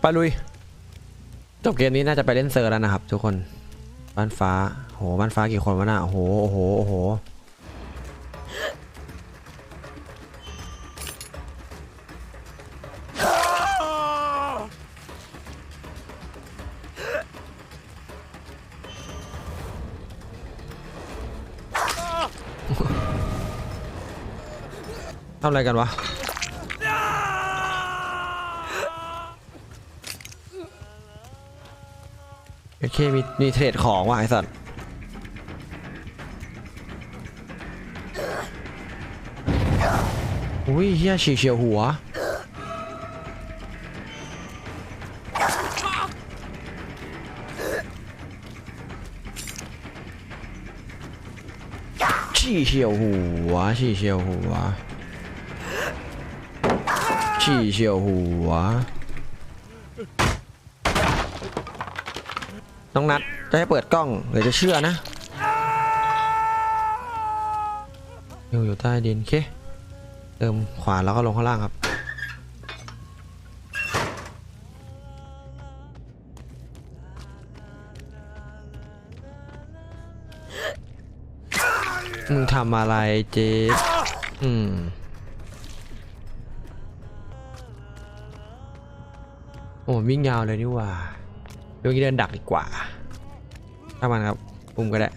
ไปลุย จบเกมนี้น่าจะไปเล่นเซอร์แล้วนะครับ ทุกคนบ้านฟ้าโหบ้านฟ้ากี่คนวะน่ะโอ้โหโอ้โหโอ้โหทำอะไรกันวะ โอเคมีมีเทรดของว่ะไอสัตว์อุ้ยเฮียฉีกเฉียวหัวฉี่เฉียวหัวฉี่เฉียวหัวฉี่เฉียวหัว น้องนัดจะให้เปิดกล้องหรือจะเชื่อนะอยู่อยู่ใต้ดินเคเติมขวาแล้วก็ลงข้างล่างครับ มึงทำอะไรเจฟอืมโอ้วิ่งยาวเลยนี่ว่า เดี๋ยวนี้เดินดักดีกว่า ถ้ามันครับ ปุ่มก็ได้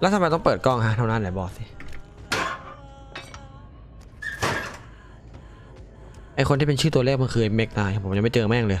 แล้วทำไมต้องเปิดกล้องฮะเท่านั้นไหนบอกสิ ไอคนที่เป็นชื่อตัวเลขมันคือเมกนายผมยังไม่เจอแม่งเลย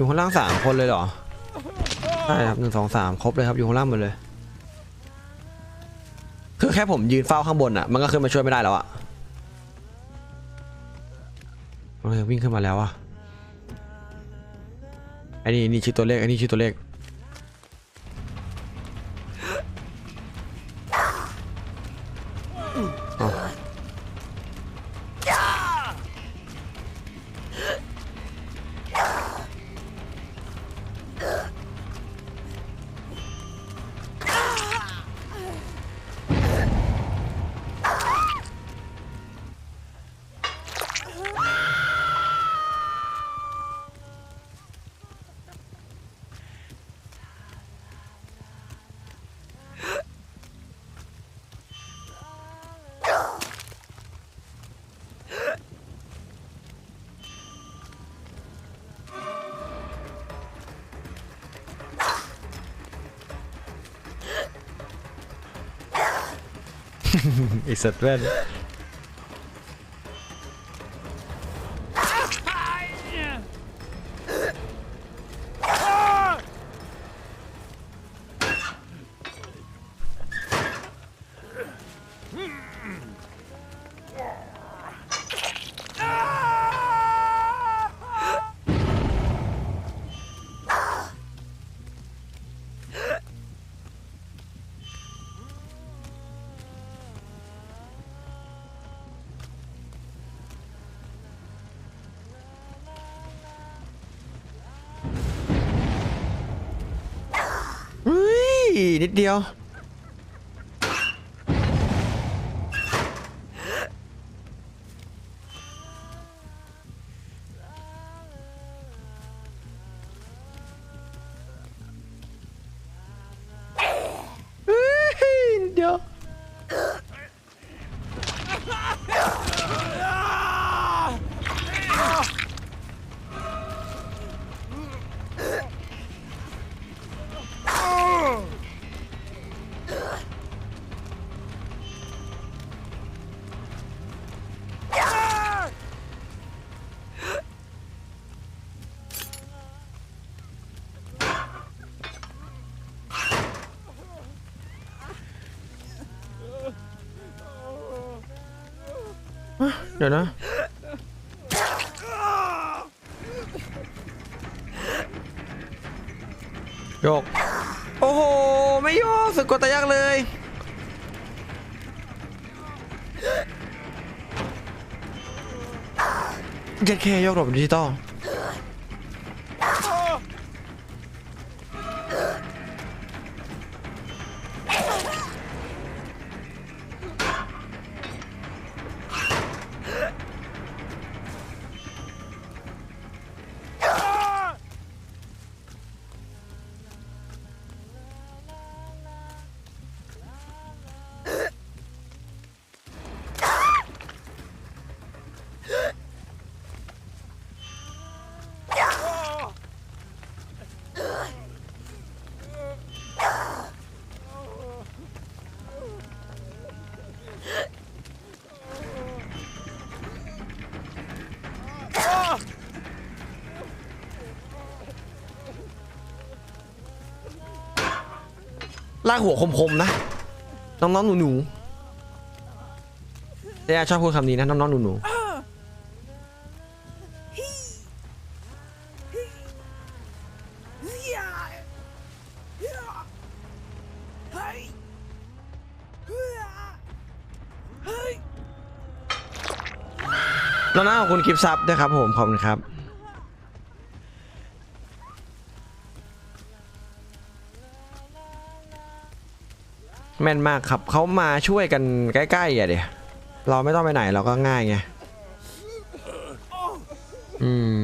อยู่ข้างล่างสามคนเลยเหรอใช่ครับหนึ่งสองสามครบเลยครับอยู่ข้างล่างหมดเลย คือแค่ผมยืนเฝ้าข้างบนอะ มันก็ขึ้นมาช่วยไม่ได้แล้วอะโอเควิ่งขึ้นมาแล้วอะไอ้นี่นี่ชื่อตัวเลขไอ้นี่ชื่อตัวเลข เอาไนิดเดียว เดี๋ยวนะ โยก โอ้โห ไม่โยกสึกกตะยักเลยเจ็ดเคโยกหลบดิจิตอล ลากหัวคมๆนะน้องๆหนูๆเจ๊ชอบพูดคำนี้นะน้องๆหนูๆน้องๆขอบคุณคลิปซับด้วยครับผมขอบคุณครับ แม่นมากครับเขามาช่วยกันใกล้ๆอะเดี๋ยวเราไม่ต้องไปไหนเราก็ง่ายไงอืม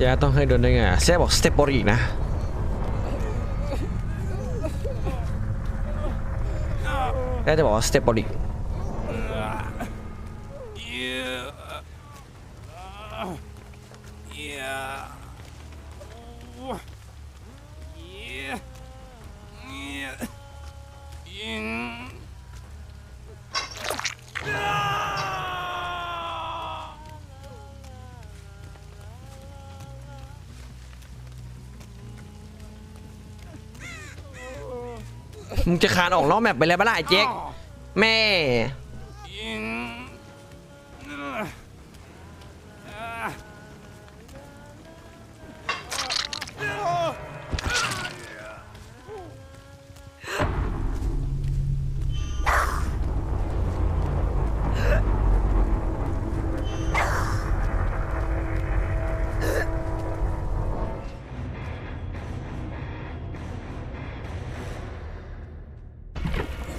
อย่าต้องให้โดนได้ไงแซ่บอกสเตปบอลอีกนะ Ja, det var Stepoli. Yeah. มึงจะคานออกนอกแมปไปแล้วปะล่ะไอ้เจ๊กแม่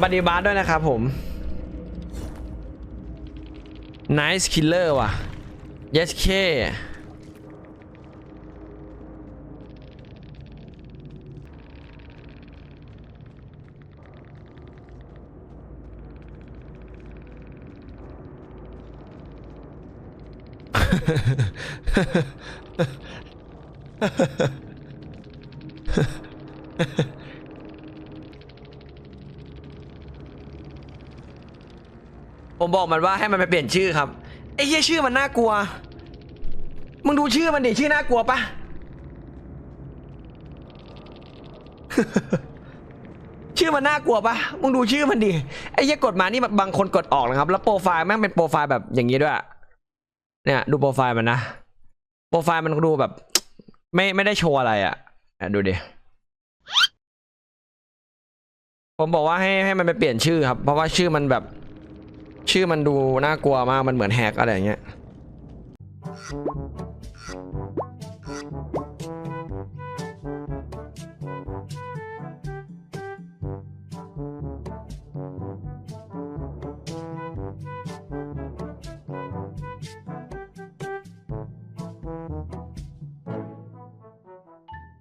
บัดดี้บาร์ด้วยนะครับผม Nice Killer ว่ะ Yes K ผมบอกมันว่าให้มันไปเปลี่ยนชื่อครับไอ้เหี้ยชื่อมันน่ากลัว มึงดูชื่อมันดิชื่อน่ากลัวปะชื่อมันน่ากลัวปะมึงดูชื่อมันดิไอ้เหี้ยกดมานี่บางคนกดออกนะครับ แล้วโปรไฟล์แม่งเป็นโปรไฟล์แบบอย่างนี้ด้วย เนี่ย ดูโปรไฟล์มันนะ โปรไฟล์มันดูแบบ ไม่ไม่ได้โชว์อะไรอะ่ะดูดิ ผมบอกว่าให้ให้มันไปเปลี่ยนชื่อครับ เพราะว่าชื่อมันแบบ ชื่อมันดูน่ากลัวมาก มันเหมือนแฮกอะไรเงี้ย